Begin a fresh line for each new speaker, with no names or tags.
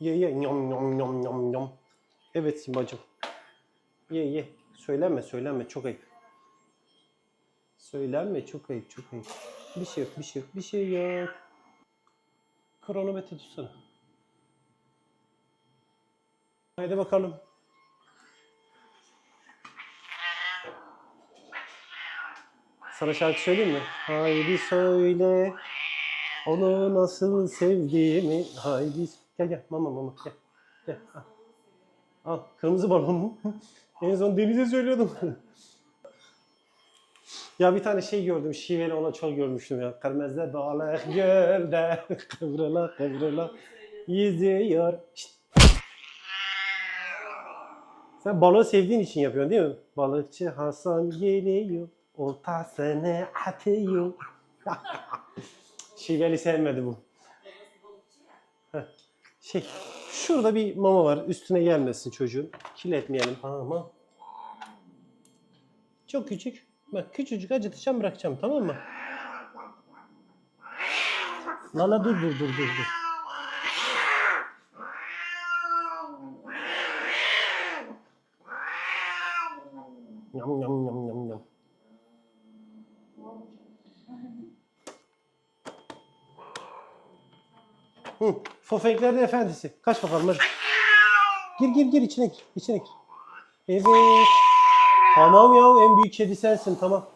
Ye ye. Nyom nyom nyom nyom nyom. Evet Simbacım. Ye ye. Söylenme söylenme çok ayıp. Söylenme çok ayıp çok ayıp. Bir şey yok bir şey yok bir şey yok. Kronometre tutsana. Haydi bakalım. Sana şarkı söyleyeyim mi? Haydi söyle. Onu nasıl sevdiğimi. Haydi. Gel gel mama mama gel. Gel. Al. Al. Kırmızı balon mu? en son Deniz'e söylüyordum. ya bir tane şey gördüm. Şiveli ona çok görmüştüm ya. Kırmızı balık gölde kıvrıla kıvrıla yüzüyor. Sen balığı sevdiğin için yapıyorsun değil mi? Balıkçı Hasan geliyor. Oltasını atıyor. Şiveli sevmedi bu. Şey, şurada bir mama var. Üstüne gelmesin çocuğun. Kirletmeyelim ama. Çok küçük. Bak küçücük acıtacağım bırakacağım tamam mı? Lala dur dur dur dur dur. Yam yam yam yam yam. Hı, Fofeklerin efendisi. Kaç bakalım hadi. Gir gir gir içine gir. içine gir. Evet. Tamam ya en büyük kedi sensin tamam.